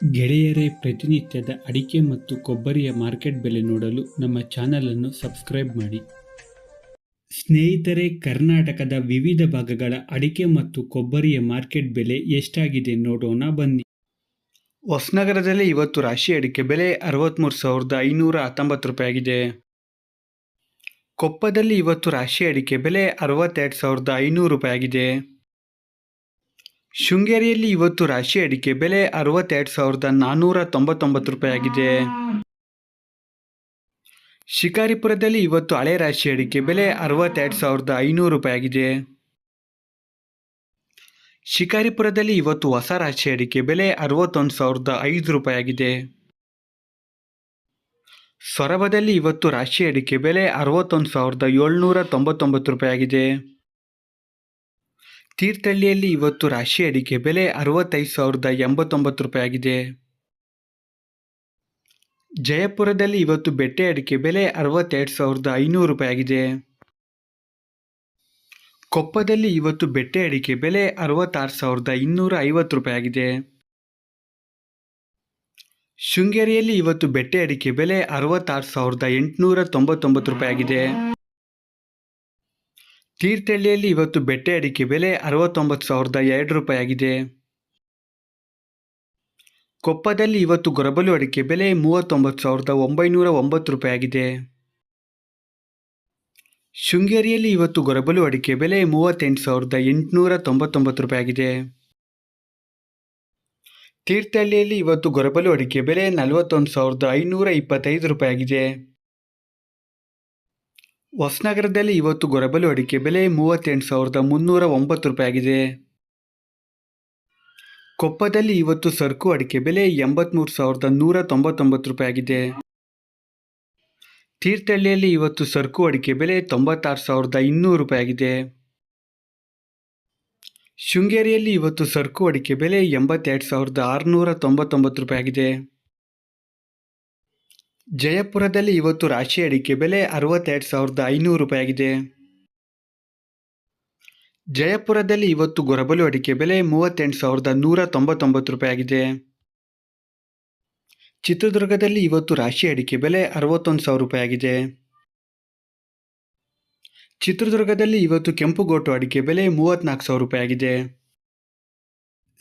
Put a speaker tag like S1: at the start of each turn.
S1: ಗೆಳೆಯರೇ, ಪ್ರತಿನಿತ್ಯದ ಅಡಿಕೆ ಮತ್ತು ಕೊಬ್ಬರಿಯ ಮಾರ್ಕೆಟ್ ಬೆಲೆ ನೋಡಲು ನಮ್ಮ ಚಾನಲನ್ನು ಸಬ್ಸ್ಕ್ರೈಬ್ ಮಾಡಿ. ಸ್ನೇಹಿತರೆ, ಕರ್ನಾಟಕದ ವಿವಿಧ ಭಾಗಗಳ ಅಡಿಕೆ ಮತ್ತು ಕೊಬ್ಬರಿಯ ಮಾರ್ಕೆಟ್ ಬೆಲೆ ಎಷ್ಟಾಗಿದೆ ನೋಡೋಣ ಬನ್ನಿ. ಹೊಸನಗರದಲ್ಲಿ ಇವತ್ತು ರಾಶಿ ಅಡಿಕೆ ಬೆಲೆ ಅರವತ್ತ್ಮೂರು ಸಾವಿರದ ಐನೂರ ಹತ್ತೊಂಬತ್ತು ರೂಪಾಯಿ ಆಗಿದೆ ಕೊಪ್ಪದಲ್ಲಿ ಇವತ್ತು ರಾಶಿ ಅಡಿಕೆ ಬೆಲೆ ಅರವತ್ತೆರಡು ಸಾವಿರದ ಐನೂರು ರೂಪಾಯಿ ಆಗಿದೆ ಶೃಂಗೇರಿಯಲ್ಲಿ ಇವತ್ತು ರಾಶಿ ಅಡಿಕೆ ಬೆಲೆ ಅರವತ್ತೆರಡು ಸಾವಿರದ ನಾನ್ನೂರ ತೊಂಬತ್ತೊಂಬತ್ತು ರೂಪಾಯಿ ಆಗಿದೆ ಶಿಕಾರಿಪುರದಲ್ಲಿ ಇವತ್ತು ಹಳೆ ರಾಶಿ ಅಡಿಕೆ ಬೆಲೆ ಅರವತ್ತೆರಡು ಸಾವಿರದ ಐನೂರು ರೂಪಾಯಿ ಆಗಿದೆ ಶಿಕಾರಿಪುರದಲ್ಲಿ ಇವತ್ತು ಹೊಸ ರಾಶಿ ಅಡಿಕೆ ಬೆಲೆ ಅರವತ್ತೊಂದು ಸಾವಿರದ ಐದು ರೂಪಾಯಿ ಆಗಿದೆ ಸೊರಬದಲ್ಲಿ ಇವತ್ತು ರಾಶಿ ಅಡಿಕೆ ಬೆಲೆ ಅರವತ್ತೊಂದು ಸಾವಿರದ ಏಳ್ನೂರ ತೊಂಬತ್ತೊಂಬತ್ತು ರೂಪಾಯಿ ಆಗಿದೆ ತೀರ್ಥಹಳ್ಳಿಯಲ್ಲಿ ಇವತ್ತು ರಾಶಿ ಅಡಿಕೆ ಬೆಲೆ ಅರವತ್ತೈದು ಸಾವಿರದ ಎಂಬತ್ತೊಂಬತ್ತು ರೂಪಾಯಿ ಆಗಿದೆ. ಜಯಪುರದಲ್ಲಿ ಇವತ್ತು ಬೆಟ್ಟೆ ಅಡಿಕೆ ಬೆಲೆ ಅರವತ್ತೆರಡು ಸಾವಿರದ ಐನೂರು ರೂಪಾಯಿ ಆಗಿದೆ. ಕೊಪ್ಪದಲ್ಲಿ ಇವತ್ತು ಬೆಟ್ಟೆ ಅಡಿಕೆ ಬೆಲೆ ಅರವತ್ತಾರು ಸಾವಿರದ ಇನ್ನೂರ ಐವತ್ತು ರೂಪಾಯಿ ಆಗಿದೆ. ಶೃಂಗೇರಿಯಲ್ಲಿ ಇವತ್ತು ಬೆಟ್ಟೆ ಅಡಿಕೆ ಬೆಲೆ ಅರವತ್ತಾರು ಸಾವಿರದ ಎಂಟುನೂರ ತೊಂಬತ್ತೊಂಬತ್ತು ರೂಪಾಯಿ ಆಗಿದೆ. ತೀರ್ಥಹಳ್ಳಿಯಲ್ಲಿ ಇವತ್ತು ಬೆಟ್ಟೆ ಅಡಿಕೆ ಬೆಲೆ ಅರವತ್ತೊಂಬತ್ತು ಸಾವಿರದ ಎರಡು ರೂಪಾಯಿ ಆಗಿದೆ ಕೊಪ್ಪದಲ್ಲಿ ಇವತ್ತು ಗೊರಬಲು ಅಡಿಕೆ ಬೆಲೆ ಮೂವತ್ತೊಂಬತ್ತು ಸಾವಿರದ ಒಂಬೈನೂರ ಒಂಬತ್ತು ರೂಪಾಯಿ ಆಗಿದೆ ಶೃಂಗೇರಿಯಲ್ಲಿ ಇವತ್ತು ಗೊರಬಲು ಅಡಿಕೆ ಬೆಲೆ ಮೂವತ್ತೆಂಟು ಸಾವಿರದ ಎಂಟುನೂರ ತೊಂಬತ್ತೊಂಬತ್ತು ರೂಪಾಯಿ ಆಗಿದೆ ತೀರ್ಥಹಳ್ಳಿಯಲ್ಲಿ ಇವತ್ತು ಗೊರಬಲು ಅಡಿಕೆ ಬೆಲೆ ನಲವತ್ತೊಂದು ಸಾವಿರದ ಐನೂರ ಇಪ್ಪತ್ತೈದು ರೂಪಾಯಿ ಆಗಿದೆ ಹೊಸನಗರದಲ್ಲಿ ಇವತ್ತು ಗೊರಬಲು ಅಡಿಕೆ ಬೆಲೆ ಮೂವತ್ತೆಂಟು ಸಾವಿರದ ಮುನ್ನೂರ ಒಂಬತ್ತು ರೂಪಾಯಿ ಆಗಿದೆ ಕೊಪ್ಪದಲ್ಲಿ ಇವತ್ತು ಸರಕು ಅಡಿಕೆ ಬೆಲೆ ಎಂಬತ್ತ್ಮೂರು ಸಾವಿರದ ನೂರ ತೊಂಬತ್ತೊಂಬತ್ತು ರೂಪಾಯಿ ಆಗಿದೆ ತೀರ್ಥಹಳ್ಳಿಯಲ್ಲಿ ಇವತ್ತು ಸರಕು ಅಡಿಕೆ ಬೆಲೆ ತೊಂಬತ್ತಾರು ಸಾವಿರದ ಇನ್ನೂರು ರೂಪಾಯಿ ಆಗಿದೆ ಶೃಂಗೇರಿಯಲ್ಲಿ ಇವತ್ತು ಸರಕು ಅಡಿಕೆ ಬೆಲೆ ಎಂಬತ್ತೆರಡು ಸಾವಿರದ ಆರುನೂರ ತೊಂಬತ್ತೊಂಬತ್ತು ರೂಪಾಯಿ ಆಗಿದೆ ಜಯಪುರದಲ್ಲಿ ಇವತ್ತು ರಾಶಿ ಅಡಿಕೆ ಬೆಲೆ ಅರವತ್ತೆರಡು ಸಾವಿರದ ಐನೂರು ರೂಪಾಯಿಯಾಗಿದೆ. ಜಯಪುರದಲ್ಲಿ ಇವತ್ತು ಗೊರಬಲು ಅಡಿಕೆ ಬೆಲೆ ಮೂವತ್ತೆಂಟು ಸಾವಿರದ ನೂರ ತೊಂಬತ್ತೊಂಬತ್ತು ರೂಪಾಯಿಯಾಗಿದೆ. ಚಿತ್ರದುರ್ಗದಲ್ಲಿ ಇವತ್ತು ರಾಶಿ ಅಡಿಕೆ ಬೆಲೆ ಅರವತ್ತೊಂದು ಸಾವಿರ ರೂಪಾಯಿಯಾಗಿದೆ. ಚಿತ್ರದುರ್ಗದಲ್ಲಿ ಇವತ್ತು ಕೆಂಪುಗೋಟು ಅಡಿಕೆ ಬೆಲೆ ಮೂವತ್ತ್ನಾಲ್ಕು ಸಾವಿರ ರೂಪಾಯಿ ಆಗಿದೆ